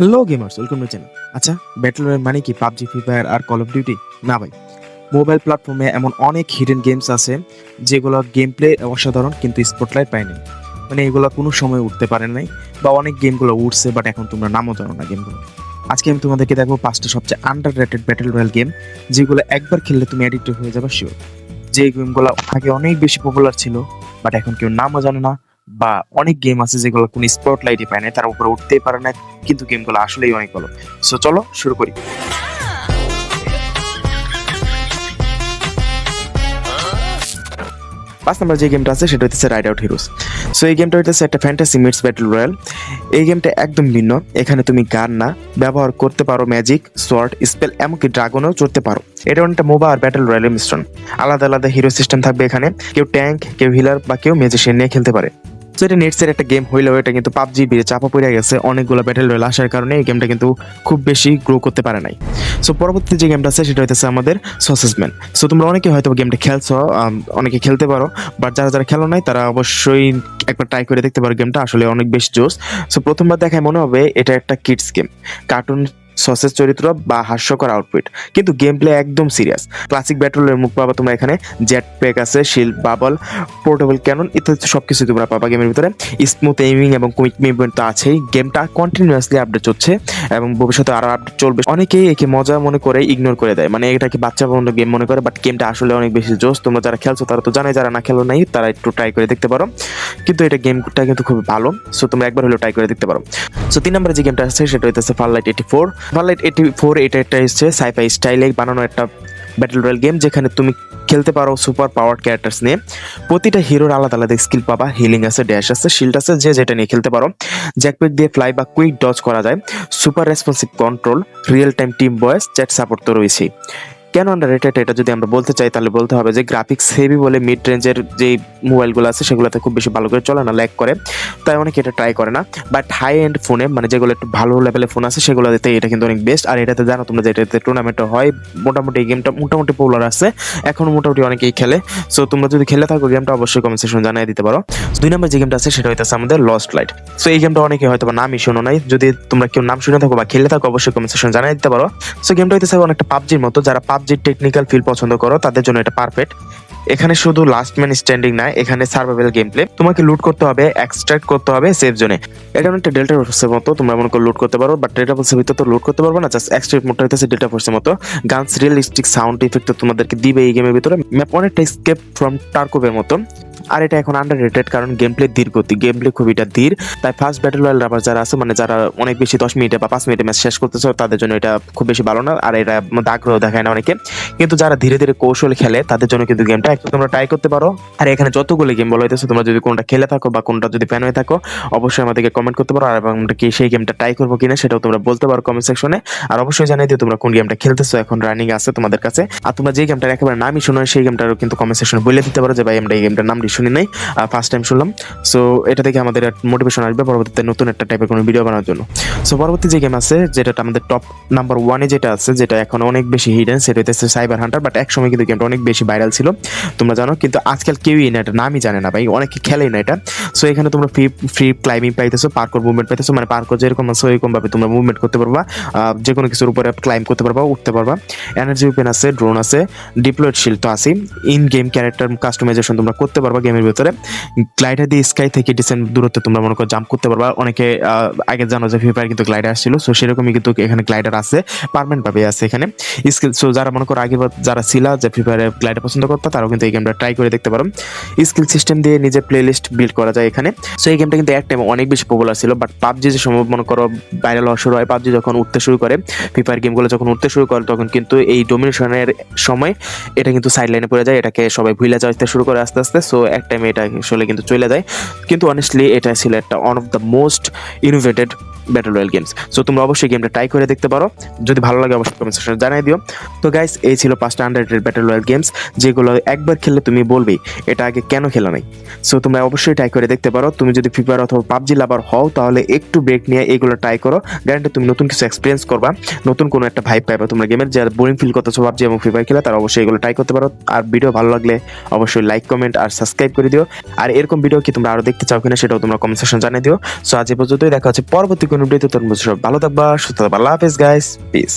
Hello gamers welcome to channel আচ্ছা battle royale মানে কি? পাবজি ফ্রি ফায়ার আর কল অফ ডিউটি না ভাই মোবাইল প্ল্যাটফর্মে এমন অনেক হিডেন গেমস আছে যেগুলো গেম প্লে অসাধারণ কিন্তু স্পটলাইট পায়নি। মানে এগুলো কোনো সময় উঠতে পারে নাই বা অনেক গেমগুলো উঠছে বাট এখন তোমরা নামও জানো না গেমগুলো আজকে আমি তোমাদেরকে দেখব পাঁচটা সবচেয়ে underrated battle royale game যেগুলো একবার খেললে তুমি অ্যাডিক্টেড হয়ে যাবে শিওর যে গেমগুলো আগে অনেক বেশি পপুলার ছিল বাট এখন কেউ নামও জানে না বা অনেক গেম আছে যেগুলো কোনো স্পটলাইটই পায় না তার উপরে উঠতেই পারে না কিন্তু গেমগুলো আসলেই অনেক ভালো। সো চলো শুরু করি। পাঁচ নাম্বার যে গেমটা আছে, সেটা হচ্ছে রাইড আউট হিরোস সো এই গেমটা হচ্ছে একটা ফ্যান্টাসি মিটস ব্যাটল রয়্যাল এই গেমটা একদম ভিন্ন। এখানে তুমি গান না, ব্যবহার করতে পারো ম্যাজিক সোয়ার্ড স্পেল এমনকি ড্রাগনও চড়তে পারো। এটা অনেকটা মোবা আর ব্যাটল রয়্যালের মিশ্রণ। আলাদা আলাদা হিরো সিস্টেম থাকবে এখানে। কেউ ট্যাঙ্ক কেউ হিলার বা কেউ ম্যাজিশিয়ান নিয়ে খেলতে পারে। তো এটা নেটসের একটা গেম হইলেও এটা কিন্তু পাবজি বিয়ে চাপা পড়ে গেছে। অনেকগুলো ব্যাটেল রয়্যাল আসার কারণে এই গেমটা কিন্তু খুব বেশি গ্রো করতে পারে নাই। সো পরবর্তী যে গেমটা আছে, সেটা হইতেছে আমাদের সসেসম্যান সো তোমরা অনেকে হয়তো গেমটা খেলছো অনেকে খেলতে পারো বাট যারা যারা খেলো নাই, তারা অবশ্যই একবার ট্রাই করে দেখতে পারো গেমটা আসলে অনেক বেশি জোস সো প্রথমবার দেখায় মনে হবে এটা একটা কিডস গেম কার্টুন সসেস চরিত্র বা হাস্যকর আউটফিট কিন্তু গেম প্লে একদম সিরিয়াস ক্লাসিক ব্যাটলের মুখ পাবা তোমরা এখানে। জেট প্যাক আছে শিল্ড বাবল পোর্টেবল ক্যানন ইত্যাদি সব কিছু তোমরা পাবা গেমের ভিতরে। স্মুথ এইমিং এবং কুইক মুভমেন্ট তো আছেই। গেমটা কন্টিনিউয়াসলি আপডেট হচ্ছে এবং ভবিষ্যতে আরও আপডেট চলবে। অনেকেই একে মজা মনে করে ইগনোর করে দেয়। মানে এটাকে বাচ্চা বন্ধু গেম মনে করে বাট গেমটা আসলে অনেক বেশি জোস তোমরা যারা খেলছো, তারা তো জানে যারা না খেলো নাই, তারা একটু ট্রাই করে দেখতে পারো। কিন্তু এটা গেমটা কিন্তু খুব ভালো। সো তোমরা একবার হলেও ট্রাই করে দেখতে পারো। সো তিন নম্বরে যে গেমটা আছে সেটা হইতেছে Farlight eighty four Farlight eighty four এটা একটা হচ্ছে সাইফাই স্টাইলে বানানো একটা ব্যাটল রয়্যাল গেম যেখানে তুমি খেলতে পারো সুপার পাওয়ার ক্যারেক্টার্স নিয়ে। প্রতিটা হিরোর আলাদা আলাদা স্কিল পাবা হিলিং আছে ড্যাশ আছে শিল্ড আছে, যে যেটা নিয়ে খেলতে পারো। জ্যাকপেক দিয়ে ফ্লাই বা কুইক ডজ করা যায়। Super responsive control real time team voice chat support তো রয়েছে কেন আন্ডার রেটেড এটা যদি আমরা বলতে চাই, তাহলে বলতে হবে যে গ্রাফিক্স হেভি বলে মিড রেঞ্জের যে মোবাইলগুলো আছে, সেগুলোতে খুব বেশি ভালো করে চলে না ল্যাক করে। তাই অনেকে এটা ট্রাই করে না। বাট হাই এন্ড ফোনে মানে যেগুলো একটু ভালো লেভেলের ফোন আছে, সেগুলোতে এটা কিন্তু অনেক বেস্ট আর এটাতে জানো তোমরা যে এটাতে টুর্নামেন্ট হয়, মোটামুটি এই গেমটা মোটামুটি পপুলার আছে। এখন মোটামুটি অনেকেই খেলে। সো তোমরা যদি খেলে থাকো গেমটা অবশ্যই কমেন্ট সেকশন জানিয়ে দিতে পারো। দুই নম্বর যে গেমটা আছে, সেটা হইতেছে আমাদের লস্ট লাইট সো এই গেমটা অনেকে হয়তো বা নামই শোনো নাই। যদি তোমরা কেউ নাম শুনে থাকো বা খেলে থাকো, অবশ্যই কমেন্ট সেকশন জানিয়ে দিতে পারো। সো গেমটা হইতেছে অনেকটা পাবজির মতো, যারা পাবজির টেকনিক্যাল ফিল পছন্দ করো তাদের জন্য এটা পারফেক্ট এখানে শুধু লাস্ট ম্যান স্ট্যান্ডিং না, এখানে সার্ভাইভাল গেম প্লে তোমাকে লুট করতে হবে এক্সট্রাক্ট করতে হবে সেফ জোনে এটা অনেকটা ডেল্টা ফোর্সের মতো, তোমরা মনে করো লুট করতে পারো বাট ডেল্টা ফোর্সের ভিতরে তো লুট করতে পারব না জাস্ট এক্সট্রাক্ট মোডটা হইতেছে ডেল্টা ফোর্সের মতো। গানস রিয়েলিস্টিক সাউন্ড ইফেক্ট তোমাদেরকে দিবে এই গেমের ভিতরে। ম্যাপ অনেকটা স্কেপ ফ্রম টার্কোভের মতো। আর এটা এখন আন্ডার রেটেড কারণ গেম প্লে ধীর গতি গেম প্লে খুব এটা ধীর। তাই ফার্স্ট ব্যাটল রয়্যাল রাবার যারা আছে মানে যারা অনেক বেশি দশ মিনিটে বা পাঁচ মিনিটে ম্যাচ শেষ করতেছে, তাদের জন্য এটা খুব বেশি ভালো না, আর এটা আগ্রহ দেখায় না অনেকে। কিন্তু যারা ধীরে ধীরে কৌশল খেলে, তাদের জন্য কিন্তু গেমটা একটু তোমরা ট্রাই করতে পারো। আর এখানে যতগুলো গেম বলা হইতেছে, তোমরা যদি কোনটা খেলে থাকো বা কোনটা যদি ফ্যান হয়ে থাকো, অবশ্যই আমাদেরকে কমেন্ট করতে পারো। আর এবং কি সেই গেমটা ট্রাই করব কিনা সেটাও তোমরা বলতে পারো কমেন্ট সেকশনে আর অবশ্যই জানিয়ে দিও তোমরা কোন গেমটা খেলতেছো, এখন রানিং আছে তোমাদের কাছে। আর তোমরা যে গেমটার একেবারে নামই শোনো, সেই গেমটারও কিন্তু কমেন্ট সেকশনে বলে দিতে পারো যে, ভাই, আমরা এই গেমটার নামটি শুনি নাই ফার্স্ট টাইম শুনলাম। সো এটা থেকে আমাদের মোটিভেশন আসবে পরবর্তীতে নতুন একটা টাইপের কোনো ভিডিও বানানোর জন্য। সো পরবর্তী যে গেম আছে, যেটা আমাদের টপ নাম্বার ওয়ানে যেটা আছে, যেটা এখন অনেক বেশি হিডেন সেটা হচ্ছে সাইবার হান্টার বাট এক সময় কিন্তু গেমটা অনেক বেশি ভাইরাল ছিল। তোমরা জানো, কিন্তু আজকাল কেউই না, এটা নামই জানে না ভাই, অনেকে খেলেই না এটা। সো এখানে তোমরা ফ্রি ফ্রি ক্লাইম্বিং পাইতেছো পার্কর মুভমেন্ট পাইতেছো মানে পার্কর যেরকম আছে, ওইরকম ভাবে তোমরা মুভমেন্ট করতে পারবা যে কোনো কিছুর উপরে ক্লাইম করতে পারবা, উঠতে পারবা। এনার্জি ওপেন আছে ড্রোন আছে ডিপ্লয়েড শিল্ড তো আছে ইন গেম ক্যারেক্টার কাস্টমাইজেশন তোমরা করতে পারবা গেমের ভিতরে। গ্লাইডার দিয়ে স্কাই থেকে ডিসেন্ট দূরত্বে তোমরা মনে করো জাম্প করতে পারবা। অনেকে আগে জানো যে ফ্রি ফায়ার কিন্তু গ্লাইডার আসছিল সো সেরকমই কিন্তু এখানে গ্লাইডার আছে পারমানেন্ট ভাবে আছে এখানে। স্কিল সো যারা মনে করো আগে যারা ছিল যে ফ্রি ফায়ারে গ্লাইডার পছন্দ করতো তারাও কিন্তু এই গেমটা ট্রাই করে দেখতে পারো। স্কিল সিস্টেম দিয়ে নিজের প্লে লিস্ট বিল্ড করা যায় এখানে। সো এই গেমটা কিন্তু এক টাইম অনেক বেশি পপুলার ছিল বাট পাবজি যে সম্ভব, মনে করো ভাইরাল হওয়া শুরু হয় পাবজি যখন উঠতে শুরু করে ফ্রি ফায়ার গেমগুলো যখন উঠতে শুরু করে, তখন কিন্তু এই ডোমিনেশনের সময় এটা কিন্তু সাইড লাইনে পড়ে যায়, এটাকে সবাই ভুলে যাইতে শুরু করে আস্তে আস্তে। সো এক টাইমে এটা আসলে কিন্তু চলে যায়। কিন্তু অনেস্টলি এটা ছিল একটা one of the most innovated battle royale games so তোমরা অবশ্যই গেমটা ট্রাই করে দেখতে পারো। যদি ভালো লাগে, অবশ্যই কমেন্ট সেকশনে জানিয়ে দিও। তো গাইস এই ছিল পাঁচটা আন্ডাররেটেড ব্যাটল রয়্যাল গেমস যেগুলো একবার খেললে তুমি বলবেই, এটা আগে কেন খেলা নাই? সো তোমরা অবশ্যই ট্রাই করে দেখতে পারো। তুমি যদি ফ্রি ফায়ার অথবা পাবজি লাভার হও, তাহলে একটু ব্রেক নিয়ে এগুলো ট্রাই করো। গ্যারান্টি তুমি নতুন কিছু এক্সপিরিয়েন্স করবা। নতুন কোনো একটা ভাইব পাইবা তোমরা গেমের যারা বোরিং ফিল করতেছো পাবজি এবং ফ্রি ফায়ার খেলা, তারা অবশ্যই এগুলো ট্রাই করতে পারো। আর ভিডিও ভালো লাগলে অবশ্যই লাইক কমেন্ট আর সাবস্ক্রাইব করে দিও। আর এরকম ভিডিও কি তোমরা আরও দেখতে চাও কিনা, সেটাও তোমরা কমেন্ট সেকশন জানিয়ে দিও। সো আজ এ পর্যন্তই, দেখা হচ্ছে পরবর্তী কোনো ভিডিওতে তোর সব ভালো থাকবা সুস্থ থাকবা। আল্লাহ হাফেজ গাইস পিস